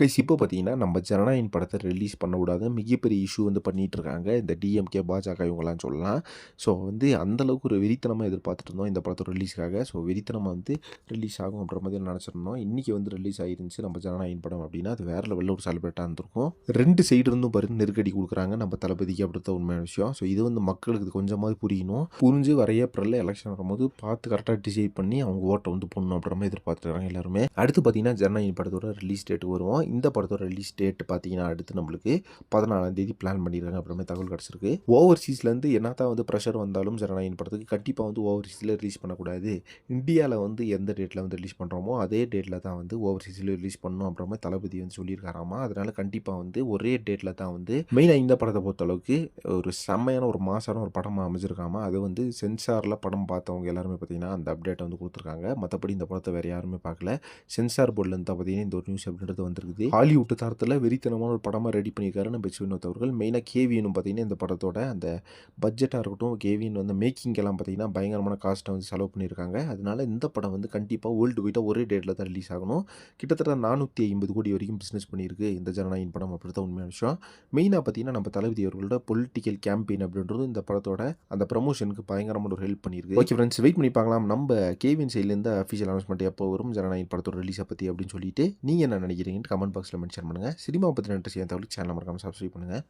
Guys இப்போ பார்த்தீங்கன்னா நம்ம ஜனநாயகன் படத்தை ரிலீஸ் பண்ணக்கூடாது. மிகப்பெரிய இஷ்யூ வந்து பண்ணிட்டு இருக்காங்க இந்த டிஎம்கே பாஜக இவங்கலாம் சொல்லலாம். ஸோ வந்து அந்தளவுக்கு ஒரு வெறித்தனமாக எதிர்பார்த்துட்டு இருந்தோம் இந்த படத்தோட ரிலீஸ்க்காக ஸோ வெறித்தனமாக வந்து ரிலீஸ் ஆகும் அப்படின்ற மாதிரி நினச்சிருந்தோம். இன்றைக்கி வந்து ரிலீஸ் ஆகிருந்துச்சு நம்ம ஜனநாயகன் படம் அப்படின்னா அது வேறு லெவலில் ஒரு செலிப்ரேட்டாக இருந்திருக்கும். ரெண்டு சைடு இருந்தும் பாருங்க நெருக்கடி கொடுக்குறாங்க நம்ம தளபதிக்கு அப்படித்த உண்மையான விஷயம். ஸோ இது வந்து மக்களுக்கு கொஞ்சமாவது புரியணும். புரிஞ்சு வர ஏப்ரலில் எலெக்ஷன் வரும்போது பார்த்து கரெக்டாக டிசைட் பண்ணி அவங்க ஓட்டை வந்து போடணும் அப்படின்ற மாதிரி எதிர்பார்த்துருக்காங்க எல்லாருமே. அடுத்து பார்த்தீங்கன்னா ஜனநாயகன் படத்தோட ரிலீஸ் டேட் வருவோம். இந்த படத்தோட ரிலீஸ் டேட் பார்த்தீங்கன்னா அடுத்து நம்மளுக்கு பதினாலாம் தேதி பிளான் பண்ணியிருக்காங்க அப்புறமே தகவல் கிடச்சிருக்கு. ஓவர்சீஸ்லேருந்து என்ன தான் வந்து ப்ரெஷர் வந்தாலும் ஜனநாயகன் படத்துக்கு கண்டிப்பாக வந்து ஓவர்சீஸில் ரிலீஸ் பண்ணக்கூடாது. இந்தியாவில் வந்து எந்த டேட்டில் வந்து ரிலீஸ் பண்ணுறோமோ அதே டேட்டில் தான் வந்து ஓவர்சீஸில் ரிலீஸ் பண்ணணும் அப்புறமே தளபதி வந்து சொல்லியிருக்காராமா? அதனால் கண்டிப்பாக வந்து ஒரே டேட்டில் தான் வந்து மெயினாக இந்த படத்தை பொறுத்த அளவுக்கு ஒரு செம்மையான ஒரு மாசான ஒரு படமாக அமைஞ்சிருக்காமா? அது வந்து சென்சாரில் படம் பார்த்தவங்க எல்லாருமே பார்த்தீங்கன்னா அந்த அப்டேட்டை வந்து கொடுத்துருக்காங்க. மற்றபடி இந்த படத்தை வேறு யாருமே பார்க்கல. சென்சார் போர்ட்லேருந்து தான் பார்த்தீங்கன்னா இந்த ஒரு நியூஸ் அப்படின்றது வந்திருக்குது. ஹாலிவுட் தரத்தில் வெறித்தனமான ஒரு படமாக ரெடி பண்ணியிருக்காரு நம்ம பெச் வினோத் அவர்கள். மெயினாக கேவியனும் பார்த்தீங்கன்னா இந்த படத்தோட அந்த பட்ஜெட்டாக இருக்கட்டும் கேவியன் வந்து மேக்கிங் எல்லாம் பார்த்தீங்கன்னா பயங்கரமான காஸ்ட்டை வந்து செலவு பண்ணியிருக்காங்க. அதனால இந்த படம் வந்து கண்டிப்பாக வேர்ல்டு வைட்டாக ஒரே டேட்டில் தான் ரிலீஸ் ஆகணும். கிட்டத்தட்ட நானூற்றி ஐம்பது கோடி வரைக்கும் பிஸ்னஸ் பண்ணியிருக்கு இந்த ஜனநாயகன் படம் அப்படி தான் உண்மையான விஷயம். மெயினாக பார்த்தீங்கன்னா நம்ம தளபதி அவர்களோட பொலிட்டிக்கல் கேம்பெயின் அப்படின்றது இந்த படத்தோட அந்த ப்ரமோஷனுக்கு பயங்கரமான ஒரு ஹெல்ப் பண்ணியிருக்கு. ஓகே ஃப்ரெண்ட்ஸ் வெயிட் பண்ணி பார்க்கலாம். நம்ம கேவின் சைட்லேருந்து அஃபிஷியல் அனௌன்ஸ்மெண்ட் எப்போ வரும்? ஜனநாயகன் படத்தோட ரிலீஸை பற்றி அப்படின்னு சொல்லிட்டு நீங்கள் என்ன நினைக்கிறீங்கன்னு கமெண்ட் பாக்ஸில் மென்ஷன் பண்ணுங்கள் சினிமா பற்றின இன்ட்ரெஸ்ட் தகவல் சேனல் மறக்காமல் சப்ஸ்கிரைப் பண்ணுங்கள்